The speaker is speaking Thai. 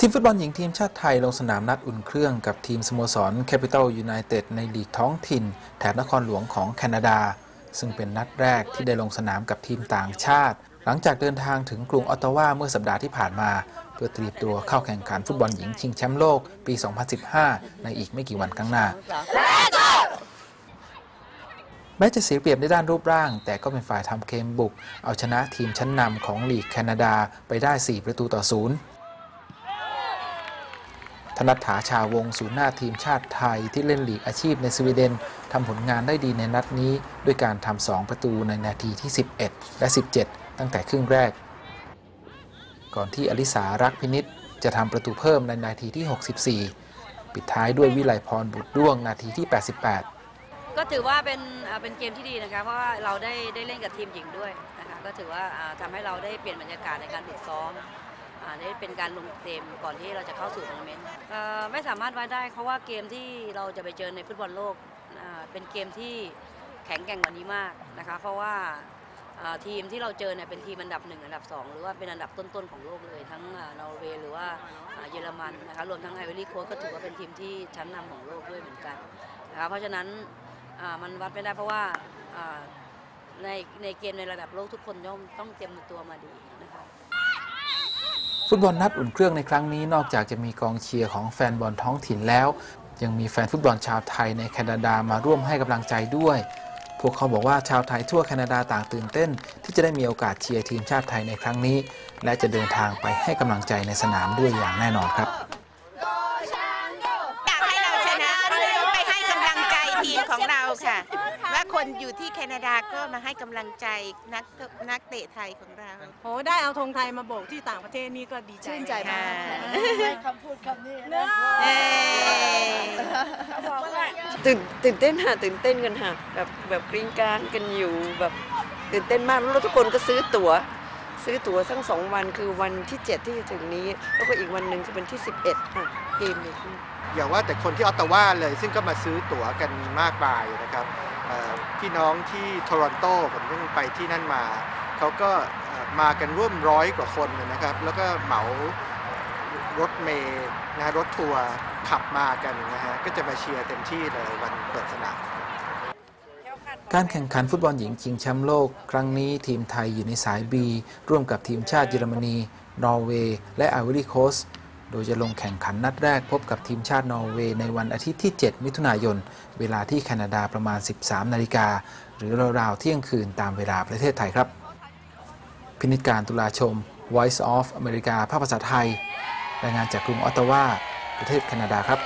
ทีมฟุตบอลหญิงทีมชาติไทยลงสนามนัดอุ่นเครื่องกับทีมสโมสร Capital United ในลีกท้องถิ่น แถบนครหลวงของแคนาดา ซึ่งเป็นนัดแรกที่ได้ลงสนามกับทีมต่างชาติ หลังจากเดินทางถึงกรุงออตตาวาเมื่อสัปดาห์ที่ผ่านมา เพื่อเตรียมตัวเข้าแข่งขันฟุตบอลหญิงชิงแชมป์โลกปี 2015 ในอีกไม่กี่วันข้างหน้าแม้จะเสียเปรียบในด้านรูปร่าง แต่ก็เป็นฝ่ายทำเกมบุก เอาชนะทีมชั้นนำของลีกแคนาดาไปได้ 4 ประตูต่อศูนย์ ธนัทถาชาวงศูนย์หน้าทีมชาติไทยที่เล่นลีกอาชีพในสวีเดนทำผลงานได้ดีในนัดนี้ ด้วยการทำ2ประตูในนาทีที่ 11 และ 17 ตั้งแต่ครึ่งแรก ก่อนที่อลิสารักพินิษจะทำประตูเพิ่มในนาทีที่ 64 ปิดท้ายด้วยวิไลพรบุตรด้วงนาทีที่ 88 ก็ถือว่าเป็นเป็นเกมที่ดีนะคะเพราะว่าเราได้ได้เล่นกับทีมหญิงด้วยนะคะก็ถือว่าอ่าทำให้เราได้เปลี่ยนบรรยากาศในการฝึกซ้อม ได้เป็นการลงเต็มก่อนที่เราจะเข้าสู่ทัวร์นาเมนต์ไม่สามารถวัดได้เพราะว่าเกมที่เราจะไปเจอในฟุตบอลโลกเป็นเกมที่แข็งแกร่งกว่านี้มากนะคะ เพราะว่าทีมที่เราเจอเนี่ยเป็นทีมอันดับหนึ่งอันดับสองหรือว่าเป็นอันดับต้นๆของโลกเลย ทั้งนอร์เวย์หรือว่าเยอรมันนะคะรวมทั้งไอวอรี่โค้ชก็ถือว่าเป็นทีมที่ชั้นนำของโลกด้วยเหมือนกันนะคะเพราะฉะนั้นมันวัดไม่ได้เพราะว่าอ่าในในเกมในระดับโลกทุกคนย่อมต้องเตรียมตัวมาดีนะคะ ฟุตบอลนัดอุ่นเครื่องในครั้งนี้นอกจากจะมีกองเชียร์ของแฟนบอลท้องถิ่นแล้ว ยังมีแฟนฟุตบอลชาวไทยในแคนาดามาร่วมให้กำลังใจด้วย พวกเขาบอกว่าชาวไทยทั่วแคนาดาต่างตื่นเต้น ที่จะได้มีโอกาสเชียร์ทีมชาติไทยในครั้งนี้ และจะเดินทางไปให้กำลังใจในสนามด้วยอย่างแน่นอนครับ อยากให้เราชนะไปให้กำลังใจทีม ของเราค่ะและคนอยู่ที่แคนาดาก็มาให้กำลังใจนักนักเตะไทยของเราโอ้ได้เอาธงไทยมาโบกที่ต่างประเทศนี่ก็ดีใจชื่นใจมากค่ะได้คำพูดคำนี้นะเอ้ยตื่นตื่นเต้นค่ะตื่นเต้นกันค่ะแบบแบบกริ้งกรางกันอยู่แบบตื่นเต้นมากแล้วทุกคนก็ซื้อตั๋ว ซื้อตั๋วทั้งสองวันคือวันที่ 7 ที่จะถึงนี้ แล้วก็อีกวันหนึ่งคือวันที่ 11ค่ะเกมเนี่อย่าว่าแต่คนที่ออตตาวาเลยซึ่งก็มาซื้อตั๋วกันมากมายนะครับพี่น้องที่โทรอนโตผมเพิ่งไปที่นั่นมาเขาก็มากันร่วมร้อยกว่าคนนะครับ แล้วก็เหมารถเมย์นะรถทัวร์ขับมากันนะฮะก็จะมาเชียร์เต็มที่เลยวันเปิดสนาม การแข่งขันฟุตบอลหญิงชิงแชมป์โลก ครั้งนี้ทีมไทยอยู่ในสาย B ร่วมกับทีมชาติเยอรมนี นอร์เวย์ และไอวอรี่โคสโดยจะลงแข่งขันนัดแรกพบกับทีมชาตินอร์เวย์ในวันอาทิตย์ที่ 7 มิถุนายน เวลาที่แคนาดาประมาณ 13 นาฬิกา หรือราวๆเที่ยงคืนตามเวลาประเทศไทยครับ พินิจการตุลาชม Voice of อเมริกาภาคภาษาไทย รายงานจากกรุงออตตาวา ประเทศแคนาดาครับ